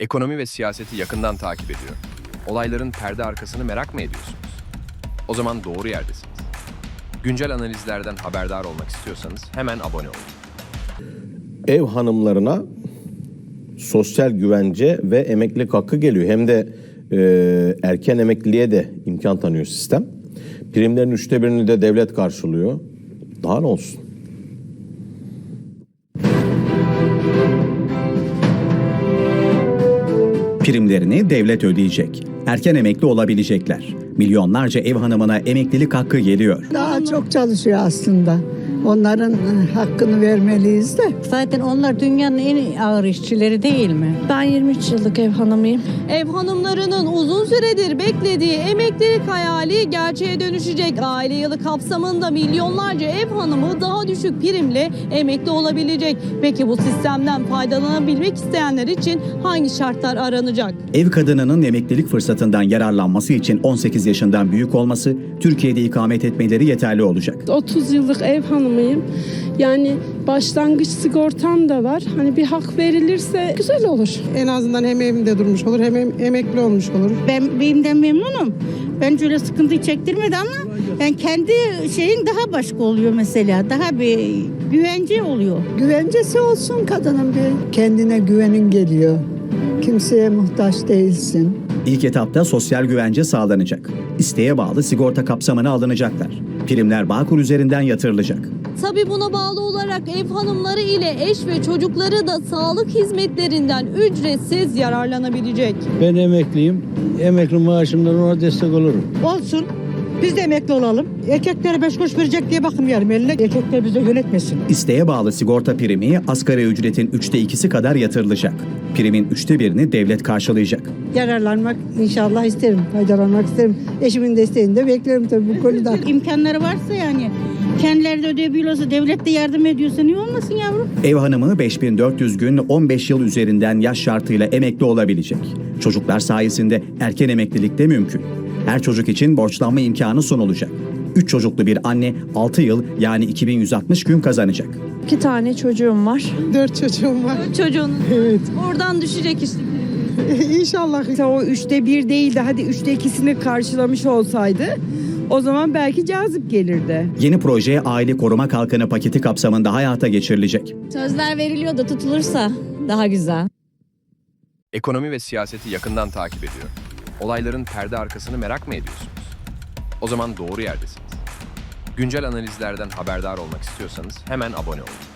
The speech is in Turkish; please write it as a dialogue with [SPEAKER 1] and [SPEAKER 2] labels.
[SPEAKER 1] Ekonomi ve siyaseti yakından takip ediyor. Olayların perde arkasını merak mı ediyorsunuz? O zaman doğru yerdesiniz. Güncel analizlerden haberdar olmak istiyorsanız hemen abone olun.
[SPEAKER 2] ev hanımlarına sosyal güvence ve emeklilik hakkı geliyor. Hem de e, erken emekliliğe de imkan tanıyor sistem. Primlerin üçte birini de devlet karşılıyor. Daha ne olsun?
[SPEAKER 3] Primlerini devlet ödeyecek. Erken emekli olabilecekler. Milyonlarca ev hanımına emeklilik hakkı geliyor.
[SPEAKER 4] Daha çok çalışıyor aslında. Onların e, hakkını vermeliyiz de.
[SPEAKER 5] Zaten onlar dünyanın en ağır işçileri değil mi?
[SPEAKER 6] Ben 23 yıllık ev hanımıyım.
[SPEAKER 7] Ev hanımlarının uzun süredir beklediği emeklilik hayali gerçeğe dönüşecek. Aile yılı kapsamında milyonlarca ev hanımı daha düşük primle emekli olabilecek. Peki bu sistemden faydalanabilmek isteyenler için hangi şartlar aranacak?
[SPEAKER 3] Ev kadınının emeklilik fırsatından yararlanması için 18 yaşından büyük olması, Türkiye'de ikamet etmeleri yeterli olacak.
[SPEAKER 6] 30 yıllık ev hanımıyım. Yani başlangıç sigortam da var. Hani bir hak verilirse güzel olur.
[SPEAKER 8] En azından hem evimde durmuş olur hem em- emekli olmuş olur.
[SPEAKER 9] Ben benimden memnunum. Ben öyle sıkıntı çektirmedi ama ben kendi şeyin daha başka oluyor mesela. Daha bir güvence oluyor.
[SPEAKER 4] Güvencesi olsun kadının bir. Kendine güvenin geliyor. Kimseye muhtaç değilsin.
[SPEAKER 3] İlk etapta sosyal güvence sağlanacak. İsteğe bağlı sigorta kapsamına alınacaklar. Primler Bağkur üzerinden yatırılacak.
[SPEAKER 7] Tabi buna bağlı olarak ev hanımları ile eş ve çocukları da sağlık hizmetlerinden ücretsiz yararlanabilecek.
[SPEAKER 10] Ben emekliyim. Emekli maaşımdan ona destek olurum.
[SPEAKER 8] Olsun. Biz de emekli olalım. Erkeklere beş kuruş verecek diye bakmayalım eline. Erkekler bize yönetmesin.
[SPEAKER 3] İsteğe bağlı sigorta primi asgari ücretin üçte ikisi kadar yatırılacak. Primin üçte birini devlet karşılayacak.
[SPEAKER 4] Yararlanmak inşallah isterim. Faydalanmak isterim. Eşimin desteğini de beklerim tabii bu konuda.
[SPEAKER 9] İmkanları varsa yani kendileri de ödeyebiliyorsa devlet de yardım ediyorsa niye olmasın yavrum?
[SPEAKER 3] Ev hanımı 5400 gün 15 yıl üzerinden yaş şartıyla emekli olabilecek. Çocuklar sayesinde erken emeklilik de mümkün. Her çocuk için borçlanma imkanı sunulacak. 3 çocuklu bir anne 6 yıl yani 2160 gün kazanacak.
[SPEAKER 6] İki tane çocuğum var.
[SPEAKER 8] Dört çocuğum var.
[SPEAKER 7] Çocuğun
[SPEAKER 8] Evet.
[SPEAKER 7] oradan düşecek işte.
[SPEAKER 8] İnşallah.
[SPEAKER 11] Mesela o üçte bir değil de hadi üçte ikisini karşılamış olsaydı o zaman belki cazip gelirdi.
[SPEAKER 3] Yeni proje Aile Koruma Kalkanı paketi kapsamında hayata geçirilecek.
[SPEAKER 6] Sözler veriliyor da tutulursa daha güzel.
[SPEAKER 1] Ekonomi ve siyaseti yakından takip ediyor. Olayların perde arkasını merak mı ediyorsunuz? O zaman doğru yerdesiniz. Güncel analizlerden haberdar olmak istiyorsanız hemen abone olun.